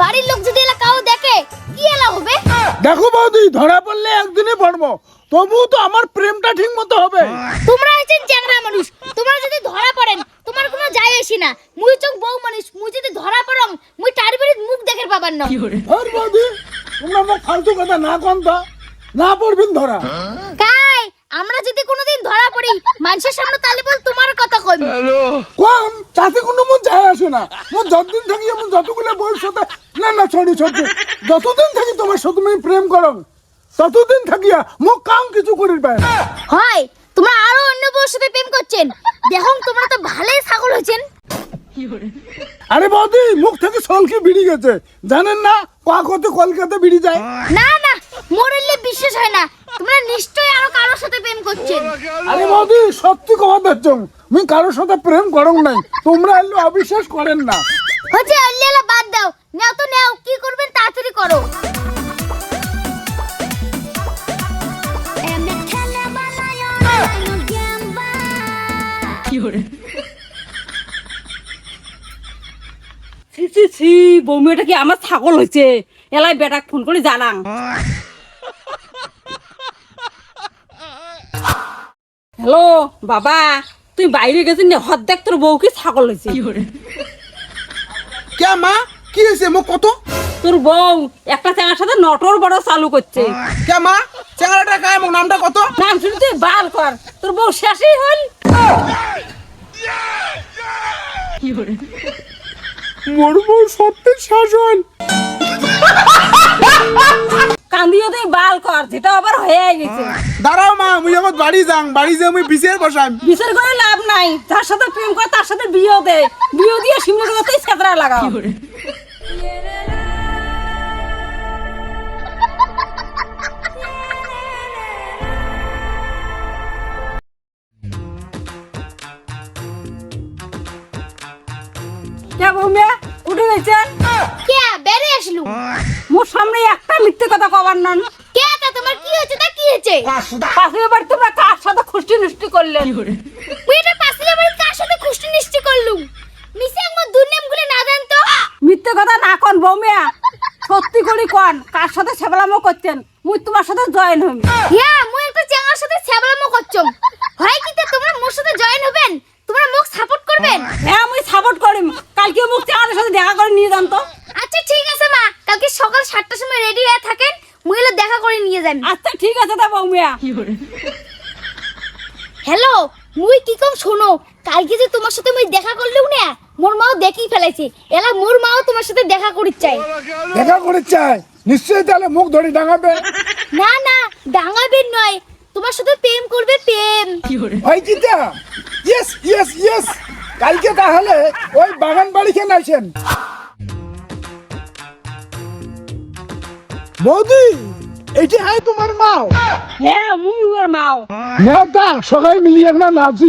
বাড়ির লোক যদি এলা কাউ দেখে কি এলা হবে? দেখো বৌদি ধরা পড়লে একদিনে পড়ব। তবুও তো আমার প্রেমটা ঠিক মতো হবে। তোমরা হচ্ছেন চ্যাংরা মানুষ। তোমরা যদি ধরা পড়েন তোমার কোনো যায় আসি না। মুই চোখ বউ মানুষ মুই যদি ধরা পড়ং মুই তার বাড়ির মুখ দেখের পাবার না। ধর বৌদি তোমরা আমার ফালতু কথা না কন তো। না পড়বেন ধরা। কাই আমরা যদি কোনোদিন ধরা পড়ি মানুষের সামনে তাহলে বল তোমার কথা কইবি কম তাতে কোনো মন যায় আসে না। মোর যতদিন থাকি এমন যতগুলো বউর সাথে না না সরি সত্যি যতদিন থাকি তোমার সাথে তুমি প্রেম করো ততদিন থাকিয়া মোক কাম কিছু করির পায় হয় তোমরা আরও অন্য বউর সাথে প্রেম করছেন। দেখুন তোমরা তো ভালোই ছাগল হয়েছেন। আরে বৌদি মুখ থেকে সলকি বিড়ি গেছে। জানেন না কাক হতে কলকাতা বিড়ি যায়? না না মরলে বিশ্বাস হয় না। তোমরা নিশ্চয়ই আরও কারোর সাথে প্রেম করছেন। আরে বৌদি সত্যি কথা দেখছ আমি কারোর সাথে প্রেম করং নাই। তোমরা এলে অবিশ্বাস করেন না। হচ্ছে বাদ দাও। নাও তো নাও কি করবেন তাড়াতাড়ি করো। ছি ছি ছি বৌমিটা কি আমার ছাগল হয়েছে? এলাই বেটাক ফোন করে জানাং। হ্যালো বাবা তুই বাইরে গেছিস নে? হদ দেখ তোর বউ কি ছাগল হয়েছে। কে মা? কি হয়েছে? মোক কত? তোর বউ একটা চ্যাঙার সাথে নটর বড় চালু করছে। কে মা? চেঙ্গারাটা গায়ে মোক নামটা কত? নাম শুনে তুই? বাল কর। তোর বউ শেষই হল। মোর বউ সত্যি শাসন। কান্দিও তুই বাল কর যেটা আবার হয়ে গেছে। দাঁড়াও মা মুই আমার বাড়ি যাং বাড়ি যে মুই বিচের বসাম। বিচার করে লাভ নাই যার সাথে প্রেম করে তার সাথে বিয়ে দে। বিয়ে দিয়ে সিমলে করে তুই ছেতরা লাগাও। কে বৌমিয়া উঠে গেছেন কে বেরে আসলু মোর সামনে একটা মিথ্যে কথা কবার নন কে তা তোমার কি হয়েছে বাড়ি তোমরা কার সাথে খুষ্টি নষ্টি করলেন মুই এটা পাশে বাড়ি কার সাথে খুশটি নিশ্চি করলুম মিসে আমার দুর্নামগুলো না জান তো? মিথ্যে কথা না কন বৌমিয়া। সত্যি করে কন কার সাথে সেবলামো করছেন? মুই তোমার সাথে জয়েন হইম। ইয়া মুই একটা চ্যাংড়ার সাথে ছ্যাবলামো করছম হয় কি তে তোমরা মোর সাথে জয়েন হবেন? তোমরা মোক সাপোর্ট করবেন? হ্যাঁ মুই সাপোর্ট করিম। কালকে মুখ আমার সাথে দেখা করে নিয়ে যান তো। আচ্ছা ঠিক আছে মা। কালকে সকাল সাতটার সময় রেডি হয়ে থাকেন। মুই এলে দেখা করে নিয়ে যান আচ্ছা ঠিক আছে তা বৌমিয়া। হ্যালো মুই কি কম শোনো? কালকে যে তোমার সাথে মুই দেখা করলুম না মোর মাও দেখি ফেলাইছে। এলা মোর মাও তোমার সাথে দেখা করি চাই দেখা করি চাই নিশ্চয়ই তাহলে মুখ ধরে ডাঙাবে। না না ডাঙাবেন নয়। তোমার সাথে প্রেম করবে প্রেম। হয় কি তা ইয়েস ইয়েস ইয়েস কালকে তাহলে ওই বাগান বাড়ি কেন আছেন বৌদি এটি হ্যাঁ তোমার মাও। হ্যাঁ মুমি ওর মাও। নেতা সবাই মিলিয়ে না নাচি।